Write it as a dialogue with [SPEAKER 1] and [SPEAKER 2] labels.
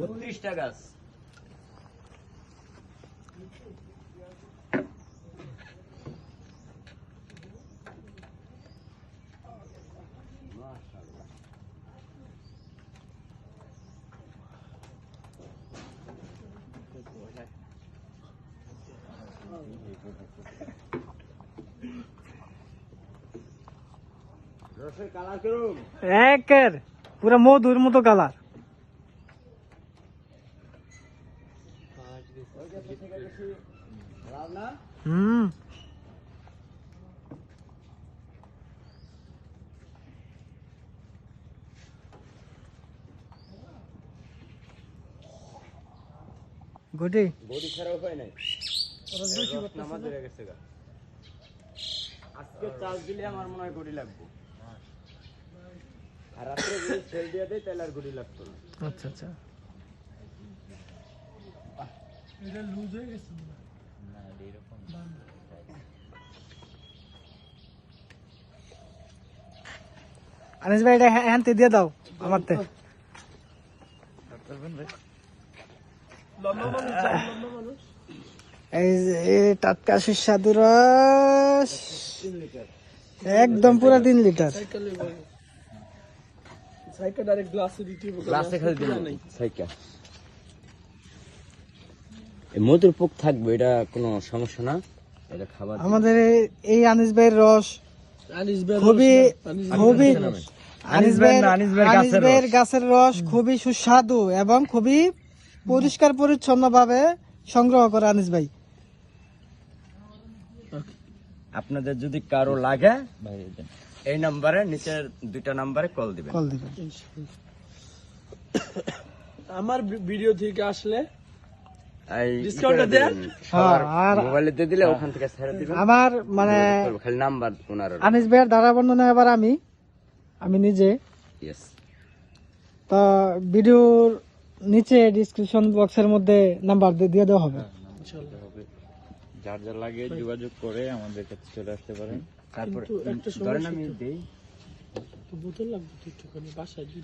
[SPEAKER 1] বত্রিশটা গাছ। রসের কালার করুন
[SPEAKER 2] একের পুরো মধুর মতো কালার
[SPEAKER 1] ওই গাছের থেকে বেশি লাল না
[SPEAKER 2] হুম। গুটি
[SPEAKER 1] বডি ছাড়া উপায় নাই। গেছে গা। আজকে চার্জ দিলে আমার মনে হয় গুড়ি লাগবে। আর রাত্রে যদি সেল দিয়ে দেয় তাহলে আর গুড়ি লাগতো না।
[SPEAKER 2] আচ্ছা আচ্ছা। আনিস ভাই এটা হ্যাঁ হ্যান্তে দিয়ে দাও আমার তে এই টাটকা সুস্বাদু রস। একদম পুরো তিন লিটার।
[SPEAKER 1] গ্লাসে খালি দিন সাইকা মধুর পোক থাকবে এটা কোনো সমস্যা না। এটা খাবার
[SPEAKER 2] আমাদের এই- আনিস ভাইয়ের রস খুবই খুবই আনিস ভাইয়ের গাছের রস। খুবই সুস্বাদু এবং খুবই পরিষ্কার পরিচ্ছন্ন ভাবে সংগ্রহ করে আনিস ভাই।
[SPEAKER 1] আপনাদের যদি কারও লাগে এই নাম্বারে নিচের দুইটা নাম্বারে কল দিবেন।
[SPEAKER 2] কল দিবেন।
[SPEAKER 3] আমার ভিডিও থেকে আসলে দেন?
[SPEAKER 2] হ্যাঁ, আর-
[SPEAKER 1] মোবাইলে দিয়ে দিলে ওখান থেকে ছেড়ে দিবেন।
[SPEAKER 2] আমার মানে
[SPEAKER 1] খালি নাম্বার ওনার
[SPEAKER 2] আনিস ভাইয়ের দ্বারা বর্ণনা এবার আমি আমি নিজে।
[SPEAKER 1] ইয়েস
[SPEAKER 2] তো ভিডিওর নিচে ডিসক্রিপশন বক্সের মধ্যে নাম্বার দিয়ে দেওয়া হবে।
[SPEAKER 1] যার যার লাগে যোগাযোগ করে আমাদের কাছে চলে আসতে পারেন। তারপরে ধরেন আমি দেই।
[SPEAKER 3] বোতল লাগবে একটুখানি বাসায় দিবেন